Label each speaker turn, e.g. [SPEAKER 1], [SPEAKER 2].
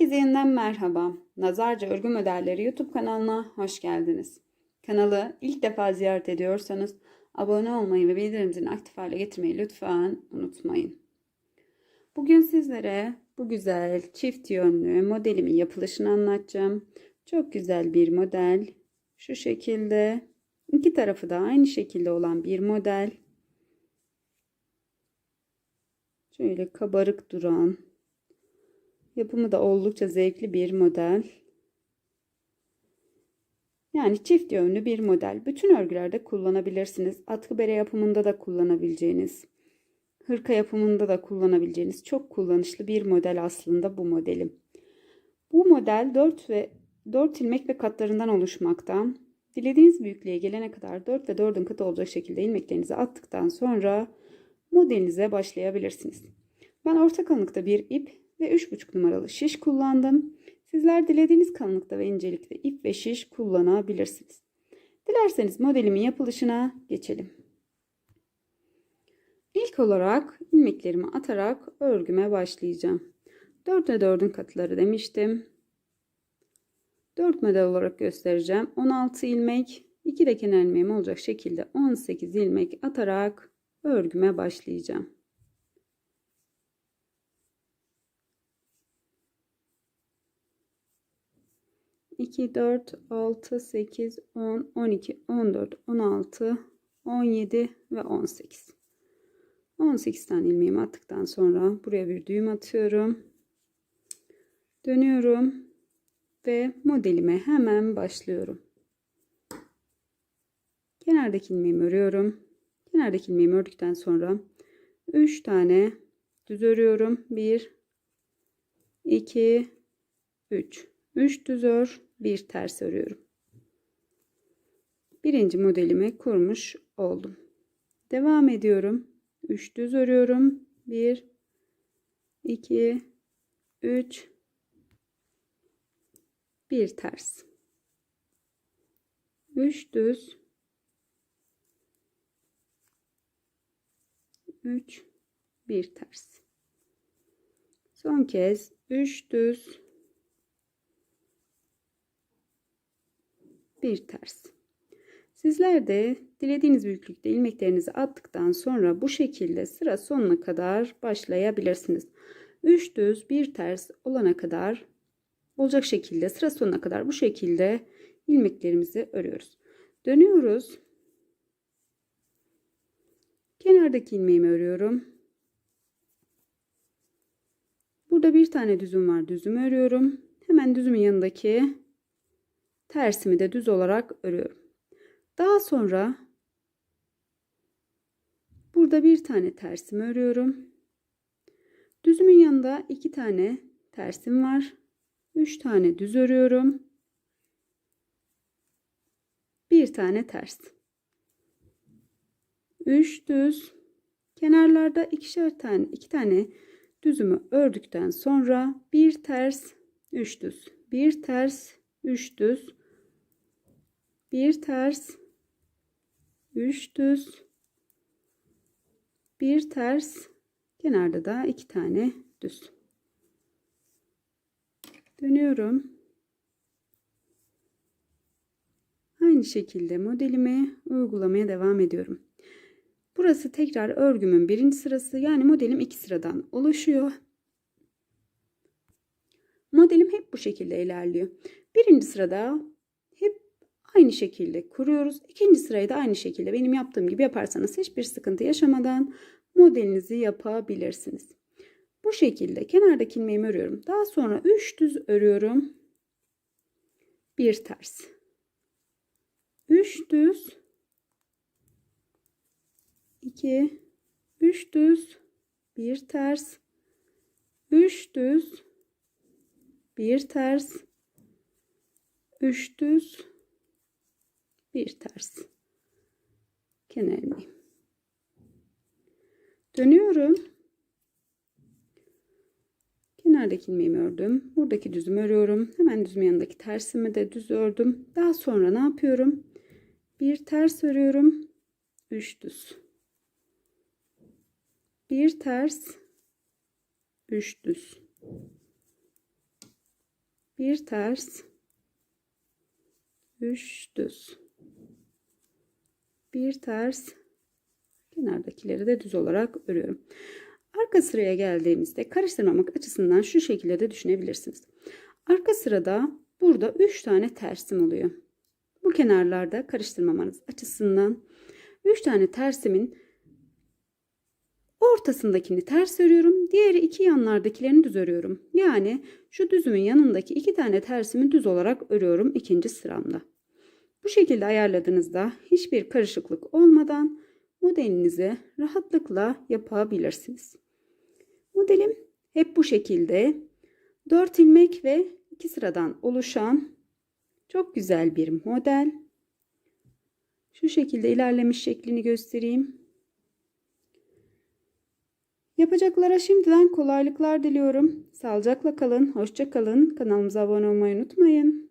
[SPEAKER 1] Herkese yeniden merhaba. Nazarca Örgü Modelleri YouTube kanalına hoş geldiniz. Kanalı ilk defa ziyaret ediyorsanız abone olmayı ve bildirim zilini aktif hale getirmeyi lütfen unutmayın. Bugün sizlere bu güzel çift yönlü modelimin yapılışını anlatacağım. Çok güzel bir model. Şu şekilde iki tarafı da aynı şekilde olan bir model. Şöyle kabarık duran Yapımı da oldukça zevkli bir model. Yani çift yönlü bir model. Bütün örgülerde kullanabilirsiniz. Atkı bere yapımında da kullanabileceğiniz, hırka yapımında da kullanabileceğiniz çok kullanışlı bir model aslında bu modelim. Bu model 4 ve 4 ilmek ve katlarından oluşmakta. Dilediğiniz büyüklüğe gelene kadar 4 ve 4'ün katı olacak şekilde ilmeklerinizi attıktan sonra modelinize başlayabilirsiniz. Ben orta kalınlıkta bir ip ve 3,5 numaralı şiş kullandım. Sizler dilediğiniz kalınlıkta ve incelikte ip ve şiş kullanabilirsiniz. Dilerseniz modelimin yapılışına geçelim. İlk olarak ilmeklerimi atarak örgüme başlayacağım. 4 ve 4'ün katıları demiştim. 4 model olarak göstereceğim. 16 ilmek, 2 de kenar ilmeğim olacak şekilde 18 ilmek atarak örgüme başlayacağım. 2, 4, 6, 8, 10, 12, 14, 16, 17 ve 18. 18 tane ilmeğimi attıktan sonra buraya bir düğüm atıyorum. Dönüyorum ve modelime hemen başlıyorum. Kenardaki ilmeğimi örüyorum. Kenardaki ilmeğimi ördükten sonra 3 tane düz örüyorum. 1 2 3 3 düz ör bir ters örüyorum. Birinci modelimi kurmuş oldum. Devam ediyorum. 3 düz örüyorum. 1 2 3 bir ters. 3 düz 3 bir ters. Son kez 3 düz bir ters. Sizler de dilediğiniz büyüklükte ilmeklerinizi attıktan sonra bu şekilde sıra sonuna kadar başlayabilirsiniz. 3 düz bir ters olana kadar olacak şekilde sıra sonuna kadar bu şekilde ilmeklerimizi örüyoruz. Dönüyoruz. Kenardaki ilmeğimi örüyorum. Burada bir tane düzüm var. Düzümü örüyorum. Hemen düzümün yanındaki tersimi de düz olarak örüyorum. Daha sonra burada bir tane tersimi örüyorum. Düzümün yanında iki tane tersim var. Üç tane düz örüyorum. Bir tane ters. Üç düz. Kenarlarda ikişer tane, iki tane düzümü ördükten sonra bir ters, üç düz, bir ters, üç düz, bir ters, üç düz, bir ters, kenarda da iki tane düz. Dönüyorum. Aynı şekilde modelimi uygulamaya devam ediyorum. Burası tekrar örgümün birinci sırası yani modelim iki sıradan oluşuyor. Modelim hep bu şekilde ilerliyor. Birinci sırada Aynı şekilde kuruyoruz. İkinci sırayı da aynı şekilde benim yaptığım gibi yaparsanız hiçbir sıkıntı yaşamadan modelinizi yapabilirsiniz. Bu şekilde kenardaki ilmeğimi örüyorum. Daha sonra 3 düz örüyorum. Bir ters. 3 düz 2 3 düz bir ters 3 düz bir ters 3 düz bir ters. Kenar ilmeğim dönüyorum. Kenardaki ilmeğimi ördüm. Buradaki düzümü örüyorum. Hemen düzüm yanındaki tersimi de düz ördüm. Daha sonra ne yapıyorum? Bir ters örüyorum. 3 düz. Bir ters. 3 düz. Bir ters. Üç düz. Bir ters. Kenardakileri de düz olarak örüyorum. Arka sıraya geldiğimizde karıştırmamak açısından şu şekilde de düşünebilirsiniz. Arka sırada burada 3 tane tersim oluyor. Bu kenarlarda karıştırmamanız açısından 3 tane tersimin ortasındakini ters örüyorum. Diğeri iki yanlardakilerini düz örüyorum. Yani şu düzümün yanındaki iki tane tersimi düz olarak örüyorum ikinci sıramda. Bu şekilde ayarladığınızda hiçbir karışıklık olmadan modelinizi rahatlıkla yapabilirsiniz. Modelim hep bu şekilde 4 ilmek ve 2 sıradan oluşan çok güzel bir model. Şu şekilde ilerlemiş şeklini göstereyim. Yapacaklara şimdiden kolaylıklar diliyorum. Sağlıcakla kalın, hoşça kalın. Kanalımıza abone olmayı unutmayın.